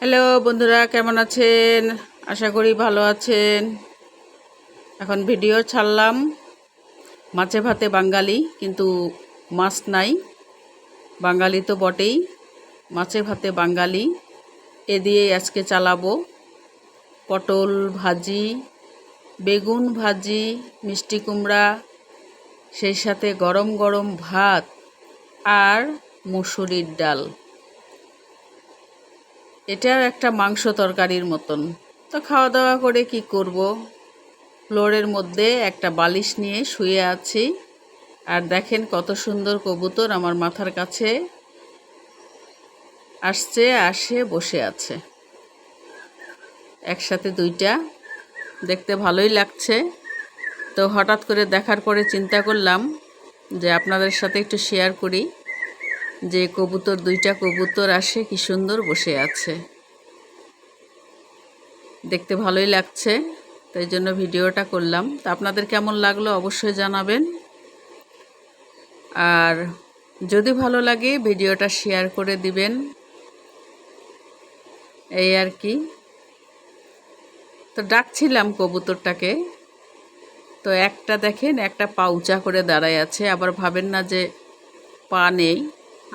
Hello বন্ধুরা, কেমন আছেন? আশা করি ভালো আছেন। এখন ভিডিও ছাড়লাম। মাছে ভাতে বাঙালি, কিন্তু মাছ নাই। বাঙালি তো বটেই। মাছে ভাতে বাঙালি। এ দিয়ে আজকে চালাবো পটল ভাজি, বেগুন ভাজি, মিষ্টি কুমড়া, সেই সাথে গরম গরম ভাত আর মুসুরির ডাল। এটাও একটা মাংস তরকারির মতন। তো খাওয়া দাওয়া করে কি করব? ফ্লোরের মধ্যে একটা বালিশ নিয়ে শুয়ে আছি। আর দেখেন কত সুন্দর কবুতর আমার মাথার কাছে আসছে, আসে, বসে আছে। একসাথে দুইটা। দেখতে ভালোই লাগছে। তো হঠাৎ করে দেখার পরে চিন্তা করলাম যে আপনাদের সাথে একটু শেয়ার করি। যে কবুতর, দুইটা কবুতর আসে, কি সুন্দর বসে আছে। দেখতে ভালোই লাগছে, তাই জন্য ভিডিওটা করলাম। তা আপনাদের কেমন লাগল অবশ্যই জানাবেন। আর যদি ভালো লাগে, ভিডিওটা শেয়ার করে দিবেন। এই আর কি। তো ডাকছিলাম কবুতরটাকে। তো একটা দেখেন, একটা পাউচা করে দাঁড়ায় আছে, আবার ভাবেন না যে পা নেই।